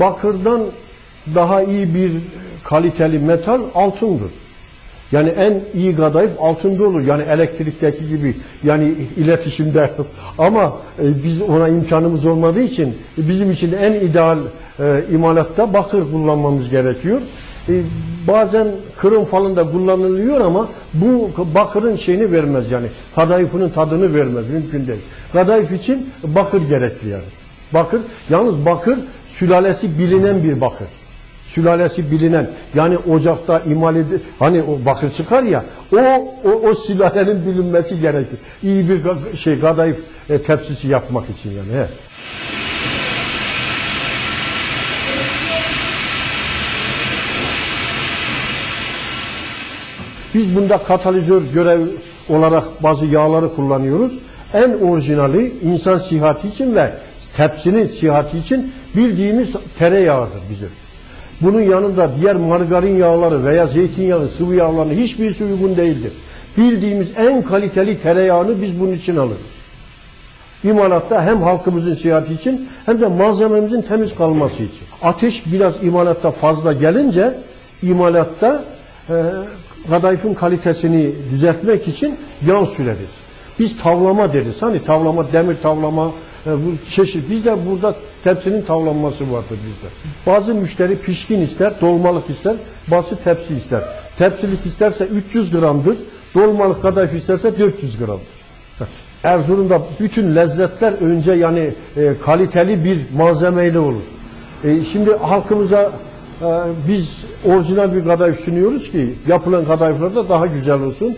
Bakırdan daha iyi bir kaliteli metal altındır. Yani en iyi kadayıf altında olur. Yani elektrikteki gibi yani iletişimde ama e, biz ona imkanımız olmadığı için bizim için en ideal e, imalatta bakır kullanmamız gerekiyor. E, bazen kırım falan da kullanılıyor ama bu bakırın şeyini vermez yani kadayıfının tadını vermez mümkün değil. Kadayıf için bakır gerekli yani. Bakır yalnız bakır sülalesi bilinen bir bakır sülalesi bilinen yani ocakta imal edi hani o bakır çıkar ya o o, o sülalenin bilinmesi gerekir. İyi bir şey kadayıf e, tepsisi yapmak için yani. He. Biz bunda katalizör görev olarak bazı yağları kullanıyoruz. En orijinali insan sihati için ve tepsinin sihati için bildiğimiz tereyağıdır bizim. Bunun yanında diğer margarin yağları veya zeytinyağı, sıvı yağlarının hiçbirisi uygun değildir. Bildiğimiz en kaliteli tereyağını biz bunun için alırız. İmalatta hem halkımızın siyahati için hem de malzememizin temiz kalması için. Ateş biraz imalatta fazla gelince imalatta e, kadayıfın kalitesini düzeltmek için yağ süreriz. Biz tavlama deriz. Hani tavlama, demir tavlama, bu çeşit. Bizde burada tepsinin tavlanması vardır bizde. Bazı müşteri pişkin ister, dolmalık ister, bazı tepsi ister. Tepsilik isterse 300 gramdır, dolmalık kadayıf isterse 400 gramdır. Erzurum'da bütün lezzetler önce yani e, kaliteli bir malzemeyle olur. E, şimdi halkımıza e, biz orijinal bir kadayıf sunuyoruz ki yapılan kadayıflar da daha güzel olsun.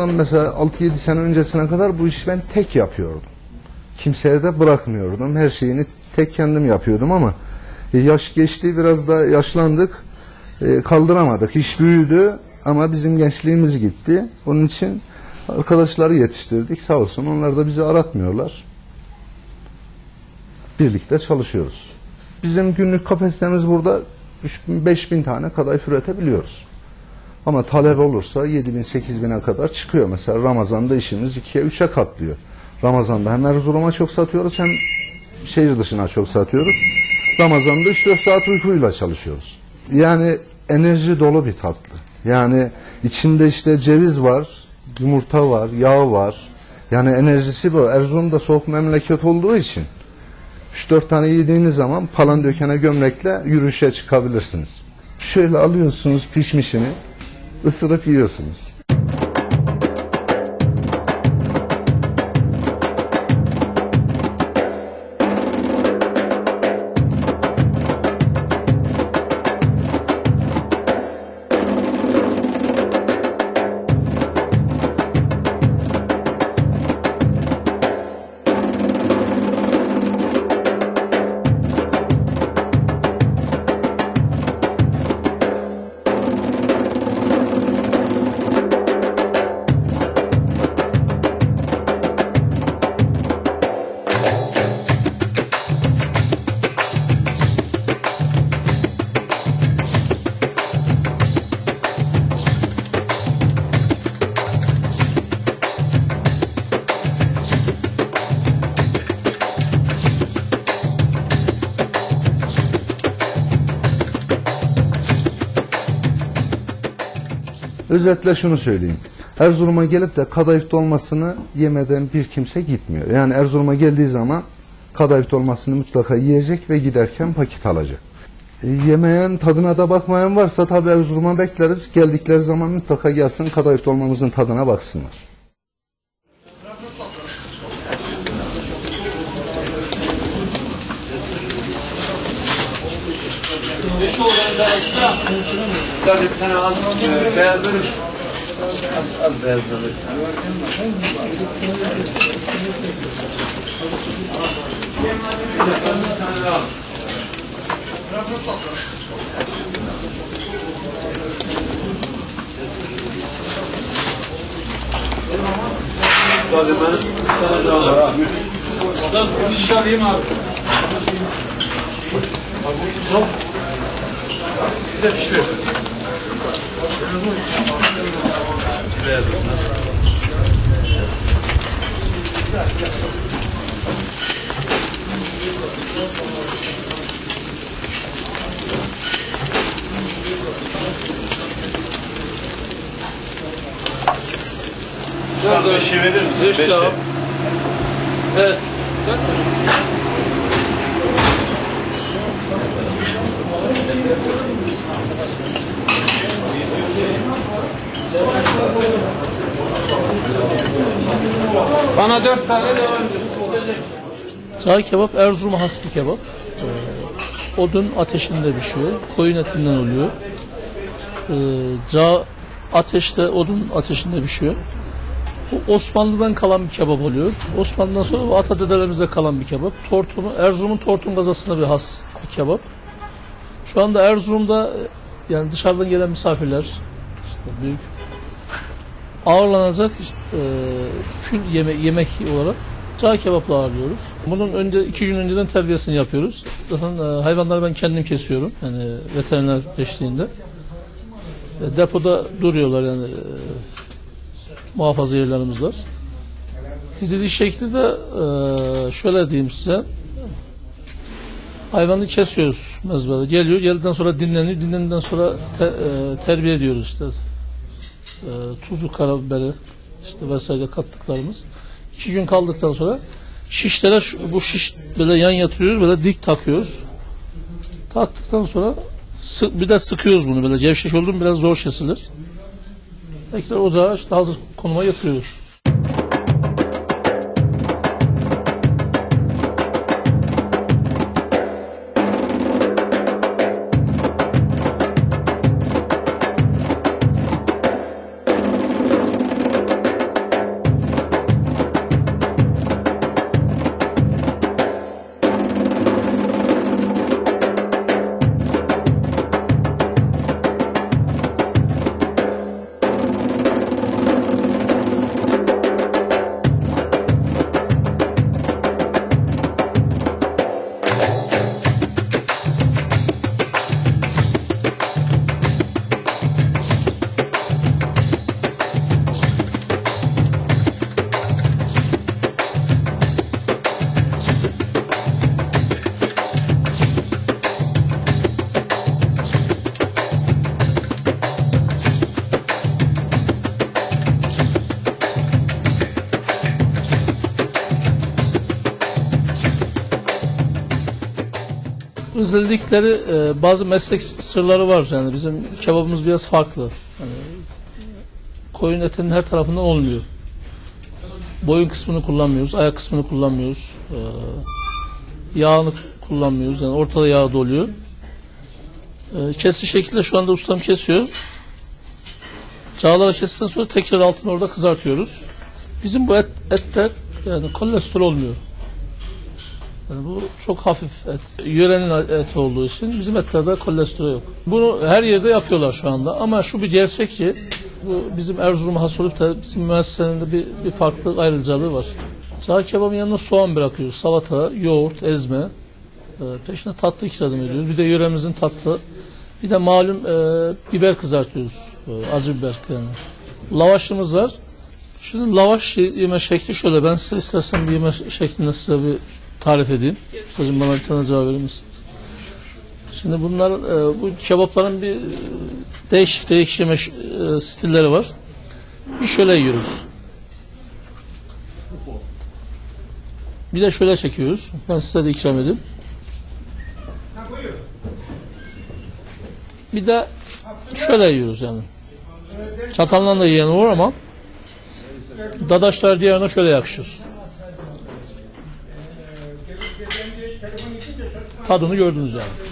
Bundan mesela 6-7 sene öncesine kadar bu işi ben tek yapıyordum. Kimseye de bırakmıyordum. Her şeyini tek kendim yapıyordum ama e, yaş geçti biraz da yaşlandık. E, kaldıramadık. İş büyüdü ama bizim gençliğimiz gitti. Onun için arkadaşları yetiştirdik. Sağ olsun onlar da bizi aratmıyorlar. Birlikte çalışıyoruz. Bizim günlük kapasitemiz burada 5000 tane kadayıf üretebiliyoruz. Ama talep olursa 7 bin 8 bine kadar çıkıyor. Mesela Ramazan'da işimiz 2'ye 3'e katlıyor. Ramazan'da hem Erzurum'a çok satıyoruz hem şehir dışına çok satıyoruz. Ramazan'da 3-4 saat uykuyla çalışıyoruz. Yani enerji dolu bir tatlı. Yani içinde işte ceviz var, yumurta var, yağ var. Yani enerjisi bu. Erzurum'da soğuk memleket olduğu için 3-4 tane yediğiniz zaman palan dökene gömlekle yürüyüşe çıkabilirsiniz. Şöyle alıyorsunuz pişmişini, ısırıp yiyorsunuz. Özetle şunu söyleyeyim. Erzurum'a gelip de kadayıf dolmasını yemeden bir kimse gitmiyor. Yani Erzurum'a geldiği zaman kadayıf dolmasını mutlaka yiyecek ve giderken paket alacak. E, yemeyen, tadına da bakmayan varsa tabi Erzurum'a bekleriz. Geldikleri zaman mutlaka gelsin kadayıf dolmamızın tadına baksınlar. Beş oğlan da ekstra. Tabii bir tane az e, beyaz bölüm. Az, az beyaz bölüm. Hadi ben sana da var ha. Ben bir şiş alayım abi. Son. De. Beyaz olsun. Sen beşi verir misin? Beş Beşi. daha. Evet. Bana dört tane devam ediyorsun. Cağ kebap Erzurum'a has bir kebap. Ee, odun ateşinde pişiyor. Koyun etinden oluyor. Ee, ateşte, odun ateşinde pişiyor. Bu Osmanlı'dan kalan bir kebap oluyor. Osmanlı'dan sonra bu atadedelerimize kalan bir kebap. Tortunu, Erzurum'un Tortun gazasına bir has bir kebap. Şu anda Erzurum'da yani dışarıdan gelen misafirler işte büyük ağırlanacak işte, e, kül yeme yemek olarak cağ kebapla ağırlıyoruz. Bunun önce iki gün önceden terbiyesini yapıyoruz. Zaten e, hayvanları ben kendim kesiyorum. Yani veteriner eşliğinde. E, depoda duruyorlar yani e, muhafaza yerlerimiz var. Diziliş şekli de e, şöyle diyeyim size. Hayvanı kesiyoruz mezbada. Geliyor, geldikten sonra dinleniyor. Dinlendikten sonra te- e, terbiye ediyoruz işte. E, tuzu, karabiberi işte vesaire kattıklarımız. İki gün kaldıktan sonra şişlere şu- bu şiş böyle yan yatırıyoruz böyle dik takıyoruz. Taktıktan sonra sı- bir de sıkıyoruz bunu böyle gevşek oldu mu biraz zor kesilir. Tekrar ocağa işte hazır konuma yatırıyoruz. Özellikleri e, bazı meslek sırları var yani bizim kebabımız biraz farklı. Yani, koyun etinin her tarafından olmuyor. Boyun kısmını kullanmıyoruz, ayak kısmını kullanmıyoruz. E, yağını kullanmıyoruz yani ortada yağ doluyor. E, kesi şekilde şu anda ustam kesiyor. Çağları kestikten sonra tekrar altını orada kızartıyoruz. Bizim bu et, ette yani kolesterol olmuyor. Yani bu çok hafif et. Yörenin eti olduğu için bizim etlerde kolesterol yok. Bunu her yerde yapıyorlar şu anda ama şu bir gerçek ki bu bizim Erzurum'a has olup da bizim müessesenin bir, bir farklı ayrıcalığı var. Cağ kebabın yanına soğan bırakıyoruz. Salata, yoğurt, ezme. Ee, peşine tatlı ikram ediyoruz. Bir de yöremizin tatlı. Bir de malum e, biber kızartıyoruz. E, acı biber yani. Lavaşımız var. Şimdi lavaş yeme şekli şöyle. Ben size istersen bir yeme şeklinde size bir tarif edeyim. Ustacığım bana bir tane cevap verir misiniz? Şimdi bunlar e, bu kebapların bir e, değişik değişik e, stilleri var. Bir şöyle yiyoruz. Bir de şöyle çekiyoruz. Ben size de ikram edeyim. Bir de şöyle yiyoruz yani. Çatalla da yiyen olur ama dadaşlar diğerine şöyle yakışır. Tadını gördünüz yani.